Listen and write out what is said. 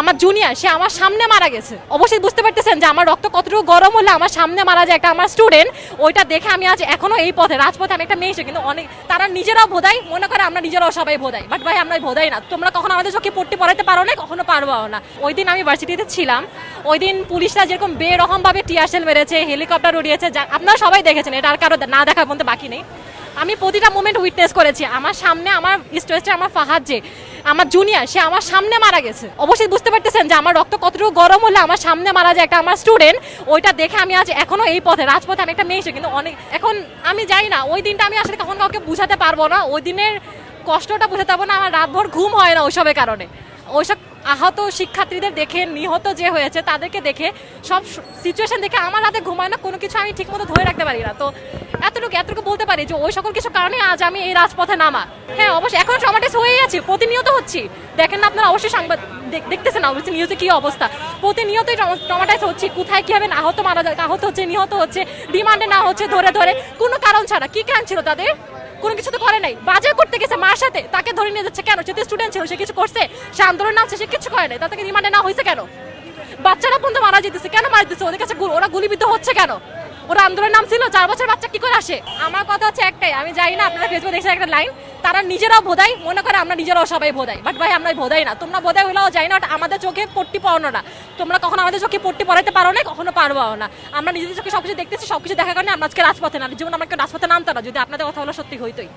আমার জুনিয়র সে আমার সামনে মারা গেছে। অবশ্যই বুঝতে পারতেছেন যে আমার রক্ত কতটুকু গরম হলে আমার সামনে মারা যায় একটা আমার স্টুডেন্ট ওইটা দেখে আমি আজ এখনও এই পথে, রাজপথে আমি একটা মেয়ে কিন্তু অনেক তারা নিজেরাও বোধাই, মনে করে আমরা নিজেরাও সবাই বোধাই। বাট ভাই আমরা বোধাই না। তোমরা কখনো আমাদের চোখে পড়তে পড়াইতে পারো না কখনো পারবাও না। ওই দিন আমি ভার্সিটিতে ছিলাম। ওই দিন পুলিশরা যেরকম বেরকম ভাবে টিয়ারশেল মেরেছে হেলিকপ্টার উড়িয়েছে আপনারা সবাই দেখেছেন, এটা আর কারও না দেখার মধ্যে বাকি নেই। আমি প্রতিটা মোমেন্ট উইটনেস করেছি। আমার সামনে, আমার স্ট্রেসটা আমার ফাহাদ যে আমার জুনিয়র সে আমার সামনে মারা গেছে। অবশ্যই বুঝতে পারতেছেন যে আমার রক্ত কতটুকু গরম হলে আমার সামনে মারা যায় একটা আমার স্টুডেন্ট ওইটা দেখে আমি আজ এখনও এই পথে, রাজপথে আমি একটা মেয়ে হিসেবে কিন্তু অনেক এখন আমি যাই না, ওই দিনটা আমি আসলে কখন কাউকে বুঝাতে পারব না। ওই দিনের কষ্টটা বুঝাতে পারব না, আমার রাতভর ঘুম হয় না ওইসবের কারণে। ওইসব আহত শিক্ষার্থীদের দেখে, নিহত যে হয়েছে তাদেরকে দেখে, সব সিচুয়েশন দেখে আমার রাতে ঘুমায় না, কোনো কিছু আমি ঠিকমতো ধরে রাখতে পারি না। তো এতটুকু এতটুকু বলতে পারি যে ওই সকল কিছু কারণে আজ আমি এই রাজপথে নামা। হ্যাঁ অবশ্যই, এখন টমাটাইজ হয়েই আছি, প্রতিনিয়ত হচ্ছি। দেখেন না আপনারা, অবশ্যই সংবাদ দেখ- দেখতেছেন অবশ্যই নিউজে কি অবস্থা। প্রতিনিয়তই টমাটাইজ হচ্ছি, কোথায় কি আহত মারা আহত হচ্ছে, নিহত হচ্ছে রিমান্ডে না হচ্ছে, ধরে ধরে, কোনো কারণ ছাড়া। কি কারণ ছিল তাদের? কোনো কিছু তো করে নাই। বাজার করতে গেছে মার সাথে, তাকে ধরে নিয়ে যাচ্ছে কেন? তো স্টুডেন্ট ছিল, সে কিছু করছে, সে আন্দোলন নামছে, সে কিছু করে নাই তাদেরকে রিমান্ডে না হয়েছে কেন? বাচ্চারা পর্যন্ত মারা যেতেছে, কেন মারা যেতেছে? ওদের কাছে ওরা গুলিবিদ্ধ হচ্ছে কেন? ওরা আন্দোলনের নাম ছিল, চার বছর বাচ্চা কি করে আসে? আমার কথা হচ্ছে একটাই, আমি জানি না আপনারা ফেসবুক দেখছেন একটা লাইন তারা নিজেরাও বোধাই, মনে করে আমরা নিজেরাও সবাই বোধাই বাট ভাই আমরা বোধাই না। তোমরা বোধাই হলেও যাই না আমাদের চোখে পট্টি পড়ানো না। তোমরা কখনো আমাদের চোখে পট্টি পড়াইতে পারো না কখনো পারবাও না। আমরা নিজেদের চোখে সবকিছু দেখতেছি, সবকিছু দেখার কারণে আমরা আজকে রাজপথে না জীবন আমরা রাজপথে নামতাম না, যদি আপনাদের কথা হলো সত্যি হইতোই।